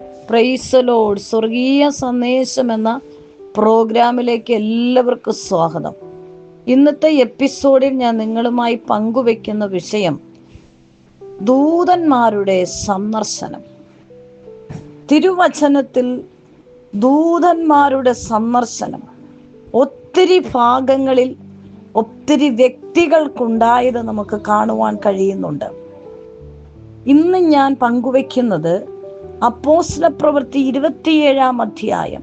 പ്രൈസലോഡ് സ്വർഗീയ സന്ദേശം എന്ന പ്രോഗ്രാമിലേക്ക് എല്ലാവർക്കും സ്വാഗതം. ഇന്നത്തെ എപ്പിസോഡിൽ ഞാൻ നിങ്ങളുമായി പങ്കുവെക്കുന്ന വിഷയം ദൂതന്മാരുടെ സന്ദർശനം. തിരുവചനത്തിൽ ദൂതന്മാരുടെ സന്ദർശനം ഒത്തിരി ഭാഗങ്ങളിൽ ഒത്തിരി വ്യക്തികൾക്കുണ്ടായത് നമുക്ക് കാണുവാൻ കഴിയുന്നുണ്ട്. ഇന്ന് ഞാൻ പങ്കുവെക്കുന്നത് അപ്പോസ്ല പ്രവൃത്തി ഇരുപത്തിയേഴാം അധ്യായം.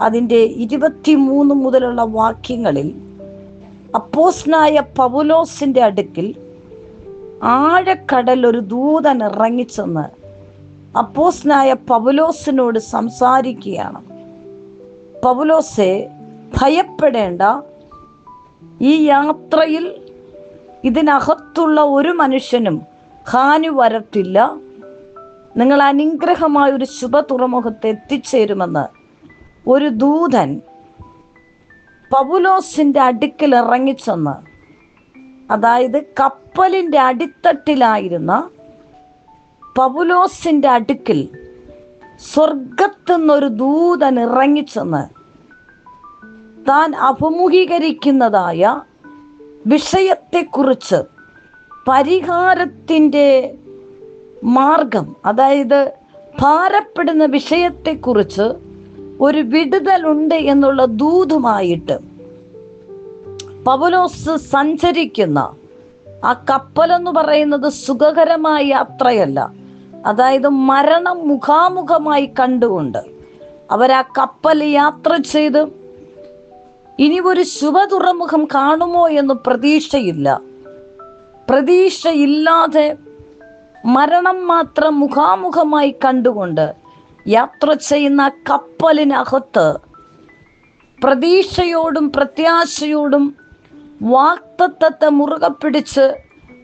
അതിന്റെ ഇരുപത്തിമൂന്ന് മുതലുള്ള വാക്യങ്ങളിൽ അപ്പോസ്നായ പവുലോസിന്റെ അടുക്കിൽ ആഴക്കടൽ ഒരു ദൂതൻ ഇറങ്ങിച്ചെന്ന് അപ്പോസ്നായ പവുലോസിനോട് സംസാരിക്കുകയാണ്. പവുലോസെ ഭയപ്പെടേണ്ട. ഈ യാത്രയിൽ ഇതിനകത്തുള്ള ഒരു മനുഷ്യനും ഹാനി വരത്തില്ല. നിങ്ങൾ അനുഗ്രഹമായ ഒരു ശുഭ തുറമുഖത്ത് എത്തിച്ചേരുമെന്ന് ഒരു ദൂതൻ പബുലോസിന്റെ അടുക്കൽ ഇറങ്ങിച്ചെന്ന് അതായത് കപ്പലിന്റെ അടിത്തട്ടിലായിരുന്ന പബുലോസിന്റെ അടുക്കിൽ സ്വർഗത്തുനിന്നൊരു ദൂതൻ ഇറങ്ങിച്ചെന്ന് താൻ അഭിമുഖീകരിക്കുന്നതായ വിഷയത്തെക്കുറിച്ച് പരിഹാരത്തിന്റെ മാർഗം അതായത് ഭാരപ്പെടുന്ന വിഷയത്തെക്കുറിച്ച് ഒരു വിടുതലുണ്ട് എന്നുള്ള ദൂതുമായിട്ട് പവലോസ് സഞ്ചരിക്കുന്ന ആ കപ്പൽ എന്ന് പറയുന്നത് സുഖകരമായ യാത്രയല്ല അതായത് മരണം മുഖാമുഖമായി കണ്ടുകൊണ്ട് അവരാ കപ്പൽ യാത്ര ചെയ്ത് ഇനി ഒരു ശുഭ തുറമുഖം കാണുമോ എന്ന് പ്രതീക്ഷയില്ല. പ്രതീക്ഷയില്ലാതെ മരണം മാത്രം മുഖാമുഖമായി കണ്ടുകൊണ്ട് യാത്ര ചെയ്യുന്ന കപ്പലിനകത്ത് പ്രതീക്ഷയോടും പ്രത്യാശയോടും വാക്തത്വത്തെ മുറുകെ പിടിച്ച്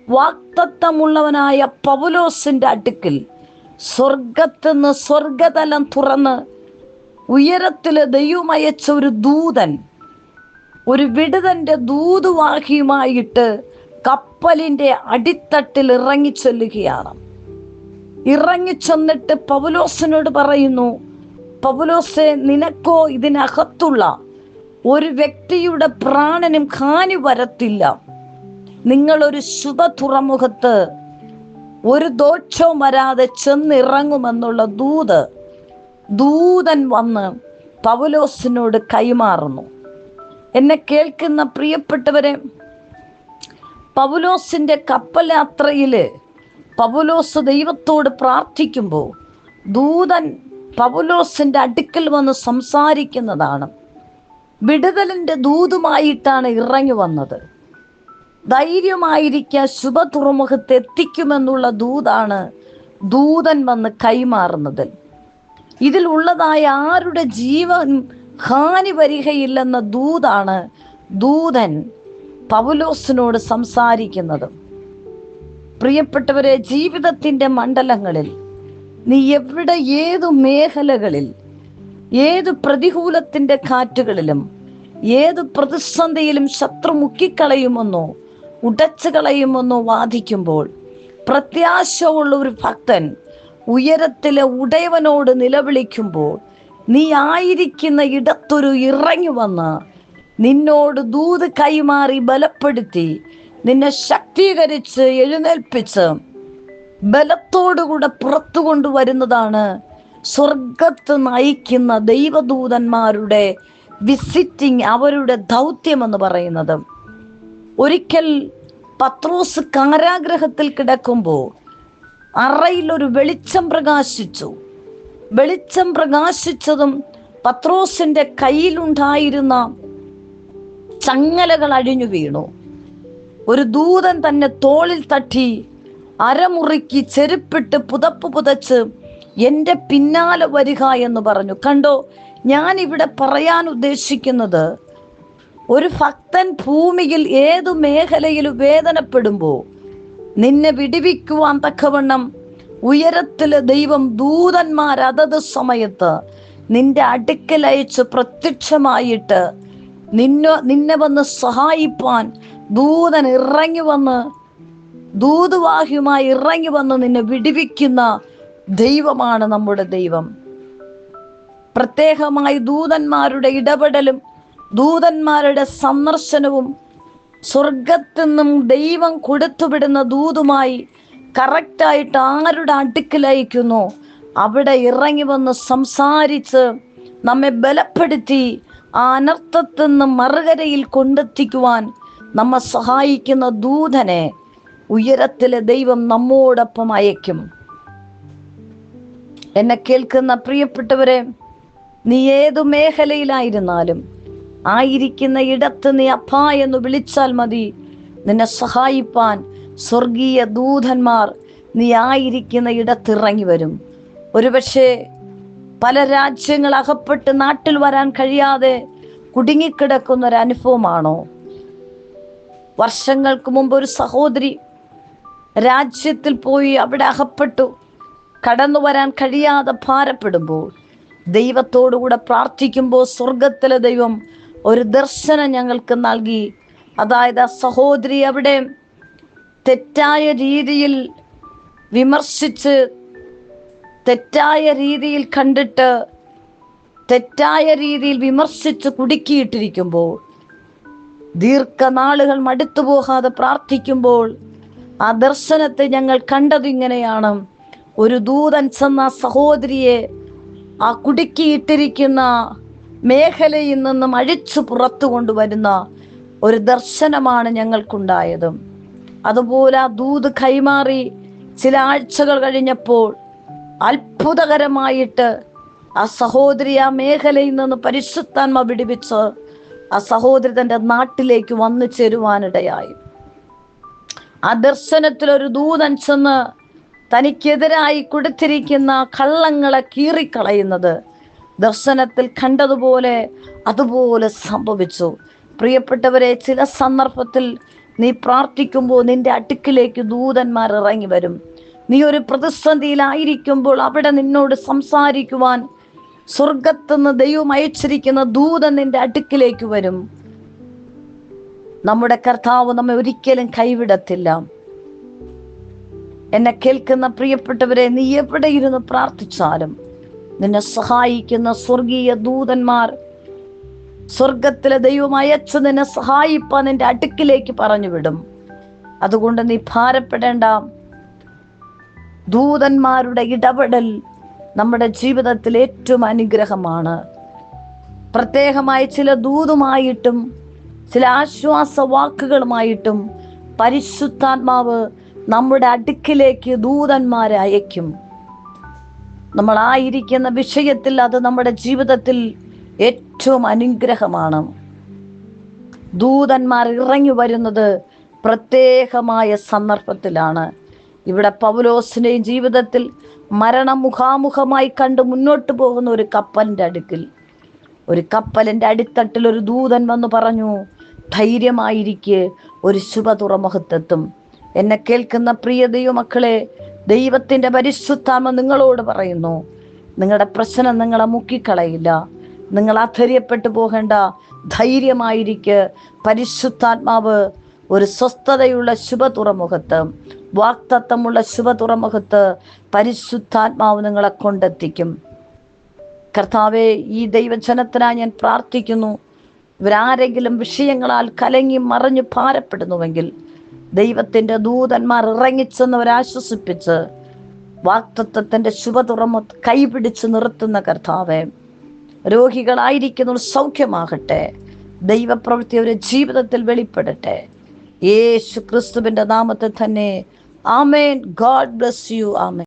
വാക്തത്വമുള്ളവനായ പൗലോസിന്റെ അടുക്കിൽ സ്വർഗത്തുനിന്ന് സ്വർഗതലം തുറന്ന് ഉയരത്തിൽ ദൈവമയച്ച ഒരു ദൂതൻ ഒരു വിടുതന്റെ ദൂതുവാഹിയുമായിട്ട് കപ്പലിന്റെ അടിത്തട്ടിൽ ഇറങ്ങി ചൊല്ലുകയാണ്. ഇറങ്ങിച്ചെന്നിട്ട് പൗലോസിനോട് പറയുന്നു പൗലോസെ നിനക്കോ ഇതിനകത്തുള്ള ഒരു വ്യക്തിയുടെ പ്രാണനും ഹാനി വരത്തില്ല. നിങ്ങളൊരു ശുഭ തുറമുഖത്ത് ഒരു ദോഷവും വരാതെ ചെന്നിറങ്ങുമെന്നുള്ള ദൂത് ദൂതൻ വന്ന് പൗലോസിനോട് കൈമാറുന്നു. എന്നെ കേൾക്കുന്ന പ്രിയപ്പെട്ടവരെ പൗലോസിന്റെ കപ്പൽ യാത്രയിൽ പൗലോസ് ദൈവത്തോട് പ്രാർത്ഥിക്കുമ്പോൾ ദൂതൻ പൗലോസിന്റെ അടുക്കൽ വന്ന് സംസാരിക്കുന്നതാണ്. വിടുതലിന്റെ ദൂതുമായിട്ടാണ് ഇറങ്ങി വന്നത്. ധൈര്യമായിരിക്കാൻ ശുഭ തുറമുഖത്ത് എത്തിക്കുമെന്നുള്ള ദൂതാണ് ദൂതൻ വന്ന് കൈമാറുന്നത്. ഇതിൽ ഉള്ളതായ ആരുടെ ജീവൻ ഹാനി വരികയില്ലെന്ന ദൂതാണ് ദൂതൻ പൗലോസിനോട് സംസാരിക്കുന്നത്. പ്രിയപ്പെട്ടവരെ ജീവിതത്തിന്റെ മണ്ഡലങ്ങളിൽ നീ എവിടെ ഏതു മേഖലകളിൽ ഏത് പ്രതികൂലത്തിന്റെ കാറ്റുകളിലും ഏത് പ്രതിസന്ധിയിലും ശത്രു മുക്കിക്കളയുമെന്നോ ഉടച്ചു കളയുമെന്നോ വാദിക്കുമ്പോൾ പ്രത്യാശയുള്ള ഒരു ഭക്തൻ ഉയരത്തിലെ ഉടയവനോട് നിലവിളിക്കുമ്പോൾ നീ ആയിരിക്കുന്ന ഇടത്തൊരു ഇറങ്ങി വന്ന് നിന്നോട് ദൂത് കൈമാറി ബലപ്പെടുത്തി നിന്നെ ശക്തീകരിച്ച് എഴുന്നേൽപ്പിച്ച് ബലത്തോടുകൂടെ പുറത്തു കൊണ്ടുവരുന്നതാണ് സ്വർഗത്ത് നയിക്കുന്ന ദൈവദൂതന്മാരുടെ വിസിറ്റിംഗ് അവരുടെ ദൗത്യം എന്ന് പറയുന്നത്. ഒരിക്കൽ പത്രോസ് കാരാഗ്രഹത്തിൽ കിടക്കുമ്പോൾ അറയിൽ ഒരു വെളിച്ചം പ്രകാശിച്ചു. വെളിച്ചം പ്രകാശിച്ചതും പത്രോസിന്റെ കയ്യിലുണ്ടായിരുന്ന ചങ്ങലകൾ അഴിഞ്ഞു വീണു. ഒരു ദൂതൻ തന്നെ തോളിൽ തട്ടി അരമുറുക്കി ചെരുപ്പിട്ട് പുതപ്പ് പുതച്ച് എന്റെ പിന്നാലെ വരിക എന്ന് പറഞ്ഞു. കണ്ടോ ഞാൻ ഇവിടെ പറയാൻ ഉദ്ദേശിക്കുന്നത് ഒരു ഭക്തൻ ഭൂമിയിൽ ഏതു മേഖലയിൽ വേദനപ്പെടുമ്പോൾ നിന്നെ വിടിവിക്കുവാൻ തക്കവണ്ണം ഉയരത്തിലെ ദൈവം ദൂതന്മാർ അതത് സമയത്ത് നിന്റെ അടുക്കലയച്ച് പ്രത്യക്ഷമായിട്ട് നിന്നെ നിന്നെ വന്ന് സഹായിപ്പാൻ ദൂതൻ ഇറങ്ങി വന്ന് ദൂതുവാഹ്യമായി ഇറങ്ങി വന്ന് നിന്നെ വിടിവിക്കുന്ന ദൈവമാണ് നമ്മുടെ ദൈവം. പ്രത്യേകമായി ദൂതന്മാരുടെ ഇടപെടലും ദൂതന്മാരുടെ സന്ദർശനവും സ്വർഗത്തിൽ നിന്നും ദൈവം കൊടുത്തുവിടുന്ന ദൂതുമായി കറക്റ്റായിട്ട് ആരുടെ അടുക്കിലയക്കുന്നു അവിടെ ഇറങ്ങി വന്ന് സംസാരിച്ച് നമ്മെ ബലപ്പെടുത്തി ആ അനർത്ഥത്തിൽ നിന്ന് മറുകരയിൽ കൊണ്ടെത്തിക്കുവാൻ നമ്മെ സഹായിക്കുന്ന ദൂതനെ ഉയരത്തിലെ ദൈവം നമ്മോടൊപ്പം അയക്കും എന്നെ കേൾക്കുന്ന പ്രിയപ്പെട്ടവരെ നീ ഏതു മേഖലയിലായിരുന്നാലും ആയിരിക്കുന്ന ഇടത്ത് നീ അപ്പ എന്ന് വിളിച്ചാൽ മതി. നിന്നെ സഹായിപ്പാൻ സ്വർഗീയ ദൂതന്മാർ നീ ആയിരിക്കുന്ന ഇടത്തിറങ്ങി വരും. ഒരുപക്ഷെ പല രാജ്യങ്ങൾ അകപ്പെട്ട് നാട്ടിൽ വരാൻ കഴിയാതെ കുടുങ്ങിക്കിടക്കുന്ന ഒരു അനുഭവമാണോ വർഷങ്ങൾക്ക് മുമ്പ് ഒരു സഹോദരി രാജ്യത്തിൽ പോയി അവിടെ അകപ്പെട്ടു. കടന്നു വരാൻ കഴിയാതെ ഭാരപ്പെടുമ്പോൾ ദൈവത്തോടുകൂടെ പ്രാർത്ഥിക്കുമ്പോൾ സ്വർഗത്തിലെ ദൈവം ഒരു ദർശനം ഞങ്ങൾക്ക് നൽകി. അതായത് ആ സഹോദരി അവിടെ തെറ്റായ രീതിയിൽ വിമർശിച്ച് തെറ്റായ രീതിയിൽ കണ്ടിട്ട് തെറ്റായ രീതിയിൽ വിമർശിച്ച് കുടുക്കിയിട്ടിരിക്കുമ്പോൾ ദീർഘനാളുകൾ മടുത്തു പോകാതെ പ്രാർത്ഥിക്കുമ്പോൾ ആ ദർശനത്തെ ഞങ്ങൾ കണ്ടത് ഇങ്ങനെയാണ്. ഒരു ദൂതൻ ചെന്ന സഹോദരിയെ ആ കുടുക്കിയിട്ടിരിക്കുന്ന മേഖലയിൽ നിന്നും അഴിച്ചു പുറത്തു കൊണ്ടുവരുന്ന ഒരു ദർശനമാണ് ഞങ്ങൾക്കുണ്ടായത്. അതുപോലെ ആ ദൂത് കൈമാറി ചില ആഴ്ചകൾ കഴിഞ്ഞപ്പോൾ അത്ഭുതകരമായിട്ട് ആ സഹോദരി ആ മേഖലയിൽ നിന്ന് പരിശുദ്ധാത്മ വിടിവിച്ച് ആ സഹോദരി തന്റെ നാട്ടിലേക്ക് വന്നു ചേരുവാനിടയായി. ആ ദർശനത്തിൽ ഒരു ദൂതൻ ചെന്ന് തനിക്കെതിരായി കൊടുത്തിരിക്കുന്ന കള്ളങ്ങളെ കീറിക്കളയുന്നത് ദർശനത്തിൽ കണ്ടതുപോലെ അതുപോലെ സംഭവിച്ചു. പ്രിയപ്പെട്ടവരെ ചില സന്ദർഭത്തിൽ നീ പ്രാർത്ഥിക്കുമ്പോൾ നിന്റെ അടുക്കിലേക്ക് ദൂതന്മാർ ഇറങ്ങി വരും. നീ ഒരു പ്രതിസന്ധിയിലായിരിക്കുമ്പോൾ അവിടെ നിന്നോട് സംസാരിക്കുവാൻ സ്വർഗത്തുനിന്ന് ദൈവം അയച്ചിരിക്കുന്ന ദൂതൻ നിന്റെ അടുക്കിലേക്ക് വരും. നമ്മുടെ കർത്താവ് നമ്മെ ഒരിക്കലും കൈവിടത്തില്ല. എന്നെ കേൾക്കുന്ന പ്രിയപ്പെട്ടവരെ നീ എവിടെ ഇരുന്ന് പ്രാർത്ഥിച്ചാലും നിന്നെ സഹായിക്കുന്ന സ്വർഗീയ ദൂതന്മാർ സ്വർഗത്തിലെ ദൈവം അയച്ച് നിന്നെ സഹായിപ്പാൻ നിന്റെ അടുക്കിലേക്ക് പറഞ്ഞു വിടും അതുകൊണ്ട് നീ ഭാരപ്പെടേണ്ട. ദൂതന്മാരുടെ ഇടപെടൽ നമ്മുടെ ജീവിതത്തിൽ ഏറ്റവും അനുഗ്രഹമാണ്. പ്രത്യേകമായി ചില ദൂതുമായിട്ടും ചില ആശ്വാസ വാക്കുകളുമായിട്ടും പരിശുദ്ധാത്മാവ് നമ്മുടെ അടുക്കിലേക്ക് ദൂതന്മാരെ അയക്കും നമ്മൾ ആയിരിക്കുന്ന വിഷയത്തിൽ അത് നമ്മുടെ ജീവിതത്തിൽ ഏറ്റവും അനുഗ്രഹമാണ്. ദൂതന്മാർ ഇറങ്ങി വരുന്നത് പ്രത്യേകമായ സന്ദർഭത്തിലാണ്. ഇവിടെ പൗലോസിന്റെയും ജീവിതത്തിൽ മരണം മുഖാമുഖമായി കണ്ട് മുന്നോട്ട് പോകുന്ന ഒരു കപ്പലിന്റെ അടുക്കിൽ. ഒരു കപ്പലിന്റെ അടിത്തട്ടിൽ ഒരു ദൂതൻ വന്ന് പറഞ്ഞു ധൈര്യമായിരിക്കെ ഒരു ശുഭ തുറമുഖത്തെത്തും എന്നെ കേൾക്കുന്ന പ്രിയ ദൈവമക്കളെ ദൈവത്തിന്റെ പരിശുദ്ധാമ നിങ്ങളോട് പറയുന്നു നിങ്ങളുടെ പ്രശ്നം നിങ്ങളെ മുക്കിക്കളയില്ല. നിങ്ങൾ ആധര്യപ്പെട്ടു പോകേണ്ട. ധൈര്യമായിരിക്കെ പരിശുദ്ധാത്മാവ് ഒരു സ്വസ്ഥതയുള്ള ശുഭ തുറമുഖത്ത് വാക്തത്വമുള്ള ശുഭ തുറമുഖത്ത് പരിശുദ്ധാത്മാവ് നിങ്ങളെ കൊണ്ടെത്തിക്കും. കർത്താവെ ഈ ദൈവജനത്തിനായി ഞാൻ പ്രാർത്ഥിക്കുന്നു. ഇവരാരെങ്കിലും വിഷയങ്ങളാൽ കലങ്ങി മറിഞ്ഞു ഭാരപ്പെടുന്നുവെങ്കിൽ ദൈവത്തിന്റെ ദൂതന്മാർ ഇറങ്ങിച്ചെന്നവരാശ്വസിപ്പിച്ച് വാക്തത്വത്തിന്റെ ശുഭ തുറമ കൈപിടിച്ച് നിർത്തുന്ന കർത്താവെ രോഗികളായിരിക്കുന്നവർ സൗഖ്യമാകട്ടെ. ദൈവപ്രവൃത്തി അവരുടെ ജീവിതത്തിൽ വെളിപ്പെടട്ടെ. യേശു ക്രിസ്തുവിന്റെ നാമത്തിൽ തന്നെ Amen. God bless you. Amen.